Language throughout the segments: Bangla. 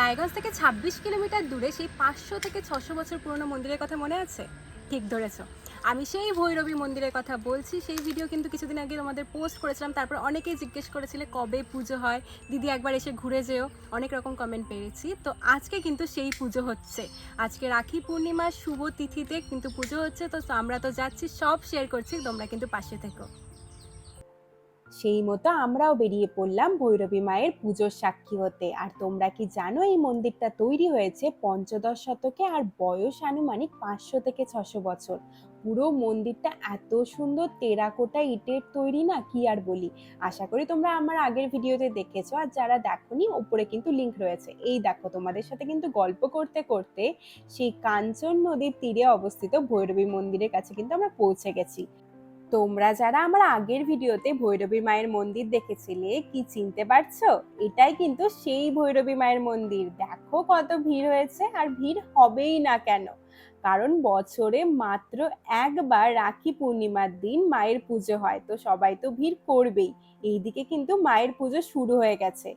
রায়গঞ্জ থেকে ছাব্বিশ কিলোমিটার দূরে সেই পাঁচশো থেকে ছশো বছর পুরনো মন্দিরের কথা মনে আছে? ঠিক ধরেছ। আমি সেই ভৈরবী মন্দিরের কথা বলছি, সেই ভিডিও কিন্তু কিছুদিন আগে তোমাদের পোস্ট করেছিলাম, তারপর অনেকেই জিজ্ঞেস করেছিলে কবে পুজো হয়? দিদি একবার এসে ঘুরে যেও, অনেক রকম কমেন্ট পেয়েছি। তো আজকে কিন্তু সেই পুজো হচ্ছে। আজকে রাখি পূর্ণিমার শুভ তিথিতে কিন্তু পুজো হচ্ছে, তো আমরা তো যাচ্ছি, সব শেয়ার করছি, তোমরা কিন্তু পাশে থেকো। সেই মতো আমরাও বেরিয়ে পড়লাম ভৈরবী মায়ের পুজোর সাক্ষী হতে। আর তোমরা কি জানো, এই মন্দিরটা তৈরি হয়েছে পঞ্চদশ শতকে আর বয়স আনুমানিক পাঁচশো থেকে ছশো বছর। পুরো মন্দিরটা এত সুন্দর, টেরাকোটা ইটের তৈরি না, কি আর বলি? আশা করি তোমরা আমার আগের ভিডিওতে দেখেছ, আর যারা দেখোনি, ওপরে কিন্তু লিঙ্ক রয়েছে। এই দেখো, তোমাদের সাথে কিন্তু গল্প করতে করতে সেই কাঞ্চন নদীর তীরে অবস্থিত ভৈরবী মন্দিরের কাছে কিন্তু আমরা পৌঁছে গেছি। তোমরা যারা আমার আগের ভিডিওতে ভৈরবী মায়ের মন্দির দেখেছিলে, কি চিনতে পারছ? এটাই কিন্তু সেই ভৈরবী মায়ের মন্দির। দেখো কত ভিড় হয়েছে আর ভিড় হবেই না কেন। কারণ বছরে মাত্র একবার রাখি পূর্ণিমার দিন মায়ের পুজো হয়, তো সবাই তো ভিড় করবেই। এইদিকে কিন্তু মায়ের পুজো শুরু হয়ে গেছে।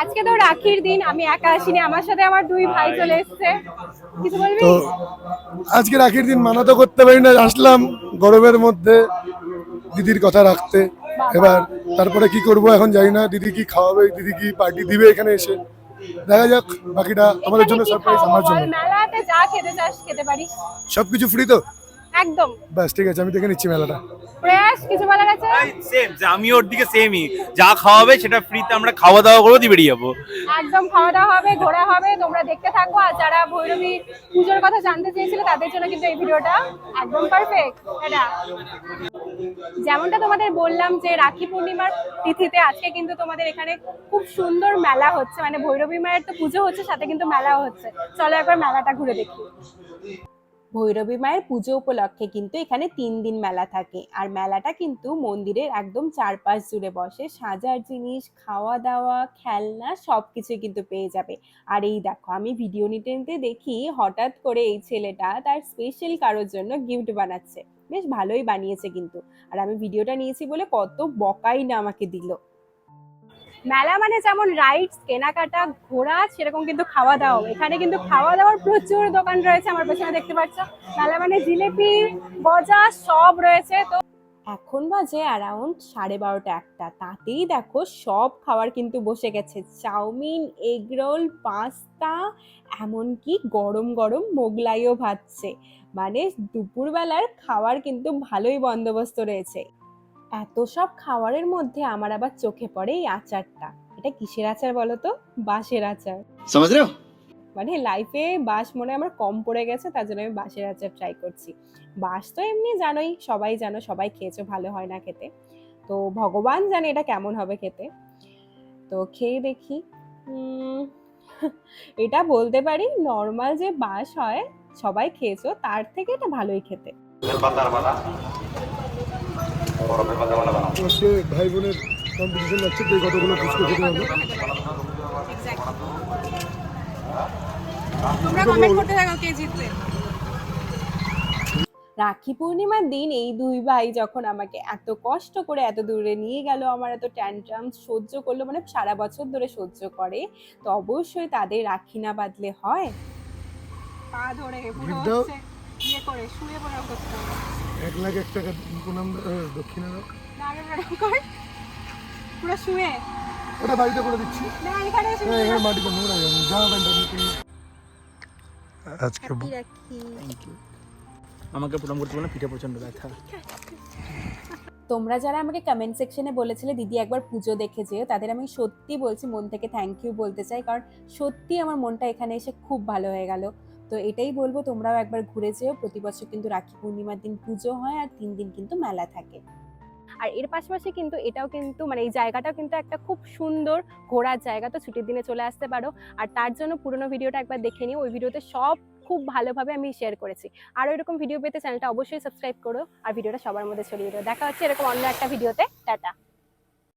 আজকে তো রাখির দিন আমি একা আসিনি আমার সাথে আমার দুই ভাই চলে এসেছে। কিছু বলবি? তো আজকে রাখির দিন মানা তো করতে পারি না আসলাম গরমের মধ্যে দিদির কথা রাখতে। এবার তারপরে কি করব এখন জানি না দিদি কি খাওয়াবে দিদি কি পার্টি দিবে এখানে এসে। দেখা যাক বাকিটা আমাদের জন্য সারপ্রাইজ আমার জন্য। মেলাতে যা খেতে চাস খেতে পারিস। সবকিছু ফ্রি তো? একদম। ব্যাস ঠিক আছে আমি দেখে নিচ্ছি মেলাটা। প্রয়াস কিছু বলার আছে? সেম আমি ওর দিকে সেমই যা খাওয়াবে সেটা ফ্রিতে আমরা খাওয়া দাওয়া করে দিয়ে বেরিয়ে যাব। একদম খাওয়া দাওয়া হবে ঘোরা হবে তোমরা দেখতে থাকো। আর যারা ভৈরবী পুজোর কথা জানতে চেয়েছিলে তাদের জন্য কিন্তু এই ভিডিওটা একদম পারফেক্ট এটা। যেমনটা তোমাদের বললাম যে রাখি পূর্ণিমার তিথিতে আজকে কিন্তু তোমাদের এখানে খুব সুন্দর মেলা হচ্ছে। মানে ভৈরবী মায়ের তো পুজো হচ্ছে সাথে কিন্তু মেলাও হচ্ছে। চলো একবার মেলাটা ঘুরে দেখি। ভৈরবী মায়ের পুজো উপলক্ষে কিন্তু এখানে তিন দিন মেলা থাকে। আর মেলাটা কিন্তু মন্দিরের একদম চারপাশ জুড়ে বসে। সাজার জিনিস খাওয়া দাওয়া খেলনা সব কিছুই কিন্তু পেয়ে যাবে। আর এই দেখো, আমি ভিডিও নিতে নিতে দেখি হঠাৎ করে এই ছেলেটা তার স্পেশাল কারোর জন্য গিফট বানাচ্ছে। বেশ ভালোই বানিয়েছে কিন্তু। আর আমি ভিডিওটা নিয়েছি বলে কত বকাই না আমাকে দিল। মেলা মানে যেমন রাইডস কেনাকাটা, ঘোরা, সেরকম কিন্তু খাওয়া দাওয়া এখানে কিন্তু খাওয়া দাওয়ার প্রচুর দোকান রয়েছে, আমার পেছনে দেখতে পাচ্ছ। মেলা মানে জিলেপি, গজা, সব রয়েছে। তো এখন বাজে অ্যারাউন্ড সাড়ে বারোটা একটা। তাতেই দেখো সব খাবার কিন্তু বসে গেছে। চাউমিন এগ রোল পাস্তা এমনকি গরম গরম মোগলাইও ভাজছে। মানে দুপুরবেলার খাবার কিন্তু ভালোই বন্দোবস্ত রয়েছে। এত সব খাওয়ারের মধ্যে আমার আবার চোখে পড়ে এই আচারটা। এটা কিসের আচার বলো তো? বাঁশের আচার। মানে লাইফে বাঁশ মনে আমার কম পড়ে গেছে তার জন্য আমি বাঁশের আচার ট্রাই করছি। বাঁশ তো এমনি জানোই সবাই জানো সবাই খেয়েছো ভালো হয় না খেতে। তো ভগবান জানে এটা কেমন হবে খেতে। তো খেয়ে দেখি। এটা বলতে পারি নর্মাল যে বাঁশ হয় সবাই খেয়েছো তার থেকে এটা ভালোই খেতে। আজকে ভাই বোনের কম্পিটিশন লাগছে এই কতগুলো ফুচকা খেতে হবে তোমরা কমেন্ট করতে থাকো কে জিতবে রাখি পূর্ণিমার দিন এই দুই ভাই যখন আমাকে এত কষ্ট করে এত দূরে নিয়ে গেল আমার এত ট্যান্ট্রাম সহ্য করল মানে সারা বছর ধরে সহ্য করে তো অবশ্যই তাদের রাখি না বাঁধলে হয়। পা ধরে পুরো Gift দাও। হচ্ছে ইয়ে করে শুয়ে পড়া করতে হবে। এক লাখ এক টাকা প্রণাম দক্ষিণা দাও। না আগে এরকম কর। পুরো শুয়ে। ওটা বাড়িতে করে দিচ্ছি। না এখানে এসে হ্যাঁ, এখানে মাটিতে নোংরা হয়ে যাবে প্যান্টটা নিতে আজকে রাখি রাখি। থ্যাংক ইউ আমাকে প্রণাম করতে বলে পিঠে প্রচণ্ড ব্যথা। তোমরা যারা আমাকে কমেন্ট সেকশনে বলেছিলে দিদি একবার পুজো দেখে যেও তাদের আমি সত্যি বলছি মন থেকে থ্যাংক ইউ বলতে চাই কারণ সত্যি আমার মনটা এখানে এসে খুব ভালো হয়ে গেল। তো এটাই বলব, তোমরাও একবার ঘুরে যেও। প্রতি বছর কিন্তু রাখি পূর্ণিমার দিন পুজো হয় আর তিন দিন কিন্তু মেলা থাকে। আর এর পাশাপাশি কিন্তু এটাও কিন্তু মানে এই জায়গাটাও কিন্তু একটা খুব সুন্দর ঘোরার জায়গা। তো ছুটির দিনে চলে আসতে পারো। আর তার জন্য পুরোনো ভিডিওটা একবার দেখে নিও। ওই ভিডিওতে সব খুব ভালোভাবে আমি শেয়ার করেছি। আর এরকম ভিডিও পেতে চ্যানেলটা অবশ্যই সাবস্ক্রাইব করো। আর ভিডিওটা সবার মধ্যে ছড়িয়ে দিও। দেখা হচ্ছে এরকম অন্য একটা ভিডিওতে টাটা।